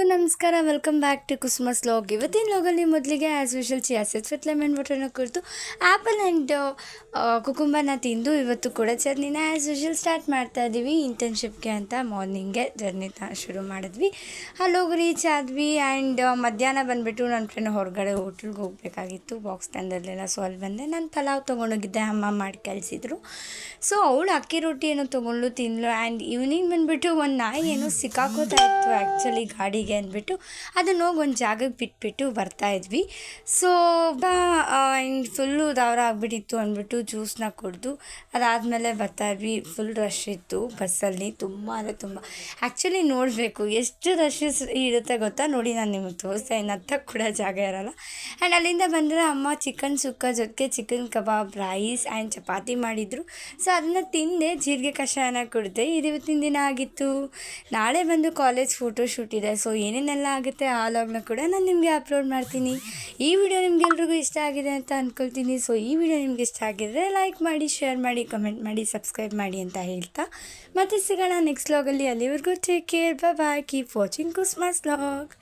ನಮಸ್ಕಾರ. Welcome back to Christmas log ಇವತ್ತಿನ ಲಾಗಲ್ಲಿ ಮೊದಲಿಗೆ ಆ್ಯಸ್ ಯೂಶಲ್ ಚಿಯಾಸೆಸ್ ವಿತ್ ಲೆಮನ್ ವಾಟರ್ನ ಕುರಿತು ಆ್ಯಪಲ್ ಆ್ಯಂಡ್ ಕುಕುಂಬನ ತಿಂದು ಇವತ್ತು ಕೂಡ ಜರ್ನಿನ ಆ್ಯಸ್ ಯೂಶಲ್ ಸ್ಟಾರ್ಟ್ ಮಾಡ್ತಾ ಇದ್ದೀವಿ ಇಂಟರ್ನ್ಶಿಪ್ಗೆ ಅಂತ ಮಾರ್ನಿಂಗೆ ಜರ್ನಿನ ಶುರು ಮಾಡಿದ್ವಿ. ಅಲ್ಲೋಗಿ ರೀಚ್ ಆದ್ವಿ ಆ್ಯಂಡ್ ಮಧ್ಯಾಹ್ನ ಬಂದುಬಿಟ್ಟು ನನ್ನ ಫ್ರೆಂಡ್ ಹೊರಗಡೆ ಹೋಟ್ಲಿಗೆ ಹೋಗಬೇಕಾಗಿತ್ತು. ಬಾಕ್ಸ್ ತಂದಿರಲಿಲ್ಲ. ಸೊ ಅಲ್ಲಿ ಬಂದೆ. ನಾನು ಪಲಾವ್ ತೊಗೊಂಡೋಗಿದ್ದೆ. ಅಮ್ಮ ಮಾಡಿ ಕಳಿಸಿದ್ರು. ಸೊ ಅವಳು ಅಕ್ಕಿ ರೊಟ್ಟಿ ಏನೋ ತೊಗೊಂಡು ತಿನ್ಳು ಆ್ಯಂಡ್ ಈವ್ನಿಂಗ್ ಬಂದುಬಿಟ್ಟು ಒಂದು ನಾಯಿ ಏನೋ ಸಿಕ್ಕಾಕೋತಾ ಇತ್ತು. ಆ್ಯಕ್ಚುಲಿ ಗಾಡಿಗೆ ಅಂದ್ಬಿಟ್ಟು ಅದನ್ನ ಹೋಗಿ ಒಂದು ಜಾಗಕ್ಕೆ ಬಿಟ್ಬಿಟ್ಟು ಬರ್ತಾ ಇದ್ವಿ. ಸೊ ಫುಲ್ಲು ದಾವರ ಆಗಿಬಿಟ್ಟಿತ್ತು ಅಂದ್ಬಿಟ್ಟು ಜ್ಯೂಸ್ನ ಕುಡಿದು ಅದಾದಮೇಲೆ ಬರ್ತಾ ಇದ್ವಿ. ಫುಲ್ ರಶ್ ಇತ್ತು ಬಸ್ಸಲ್ಲಿ ತುಂಬ ಅಂದರೆ ತುಂಬ. ಆ್ಯಕ್ಚುಲಿ ನೋಡಬೇಕು ಎಷ್ಟು ರಶ್ ಇರುತ್ತೆ ಗೊತ್ತಾ? ನೋಡಿ ನಾನು ನಿಮಗೆ ತೋರಿಸ್ತಾ ಇನ್ನು ಹತ್ತಕ್ಕೆ ಕೂಡ ಜಾಗ ಇರಲ್ಲ. ಆ್ಯಂಡ್ ಅಲ್ಲಿಂದ ಬಂದರೆ ಅಮ್ಮ ಚಿಕನ್ ಸುಕ್ಕ ಜೊತೆಗೆ chicken kebab rice and chapati ಮಾಡಿದರು. ಸೊ ಅದನ್ನು ತಿಂದೆ ಜೀರಿಗೆ ಕಷಾಯನ ಕುಡಿದೆ. ಇದು ಇವತ್ತಿನ ದಿನ ಆಗಿತ್ತು. ನಾಳೆ ಬಂದು ಕಾಲೇಜ್ ಫೋಟೋ ಶೂಟ್ ಇದೆ. ಸೊ ಏನೇನೆಲ್ಲ ಆಗುತ್ತೆ ಆ ಲಾಗ್ನ ಕೂಡ ನಾನು ನಿಮಗೆ ಅಪ್ಲೋಡ್ ಮಾಡ್ತೀನಿ. ಈ ವಿಡಿಯೋ ನಿಮ್ಗೆಲ್ರಿಗೂ ಇಷ್ಟ ಆಗಿದೆ ಅಂತ ಅಂದ್ಕೊಳ್ತೀನಿ ಸೊ ಈ ವಿಡಿಯೋ ನಿಮ್ಗೆ ಇಷ್ಟ ಆಗಿದ್ರೆ ಲೈಕ್ ಮಾಡಿ ಶೇರ್ ಮಾಡಿ ಕಮೆಂಟ್ ಮಾಡಿ ಸಬ್ಸ್ಕ್ರೈಬ್ ಮಾಡಿ ಅಂತ ಹೇಳ್ತಾ. ಮತ್ತೆ ಸಿಗೋಣ ನೆಕ್ಸ್ಟ್ ಲಾಗಲ್ಲಿ ಅಲ್ಲಿವರೆಗೂ take care bye keep watching Christmas log